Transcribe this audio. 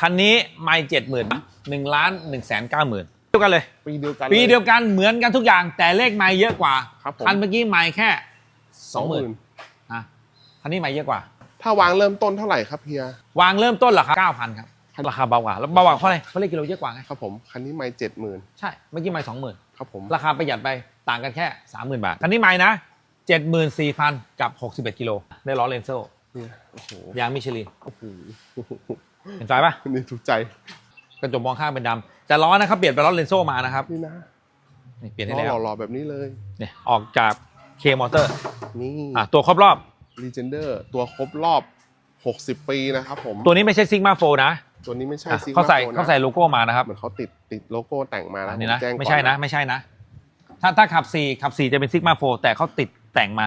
คันนี้ไม่เจ็ดหมื่นหนึ่งล้านหนึ่งแสนเก้าหมื่นเดียวกันเลย ปีเดียวกันปีเดียวกันเหมือนกันทุกอย่างแต่เลขไม่เยอะกว่าครับผมคันเมื่อกี้ไม่แค่สสอองงหหมื่มื่นนอะคันนี้ไม่เยอะกว่า ถ้าวางเริ่มต้นเท่าไหร่ครับเฮียวางเริ่มต้นเหรอครับเก้าพันครับราคาเบากว่าแล้วเบากว่าเพราะอะไรเพราะเลขกิโลเยอะกว่าไงครับผมคันนี้ไม่เจ็ดหมื่นใช่เมื่อกี้ไม่สองหมื่น ครับผม ราคาประหยัดไปต่างกันแค่สามหมื่นบาท คันนี้ไม่นะเจ็ดหมื่นสี่พันกับหกสิบเอ็ดกิโล ได้ล้อเลนโซ่ เนี่ยโอ้โหยางมิชลินโอ้โหเห็นไฟปะนี่ถูกใจกระจกมองข้างเป็นดำแต่ล้อนะครับเปลี่ยนเป็นล้อเลนโซ่มานะครับนี่นะนี่เปลี่ยนให้ล้แล้วอหล่อๆแบบนี้เลยเนี่ยออกจากเคมอเตอร์นี่อะตัวครบรอบรีเจนเดอร์ตัวครบรอบ 60 ปีนะครับผมตัวนี้ไม่ใช่ซิกมาโฟนะตัวนี้ไม่ใช่อะซิงเขาใส่โฟนะเขาใส่โลโก้มานะครับเหมือนเขาติดติดโลโก้แต่งมานะอันนี้ผนะแจ้งก่อไม่ใช่นะไม่ใช่นะ ถ้าถ้าขับสี่ขับสี่จะเป็นซิกมาโฟแต่เขาติดแต่งมา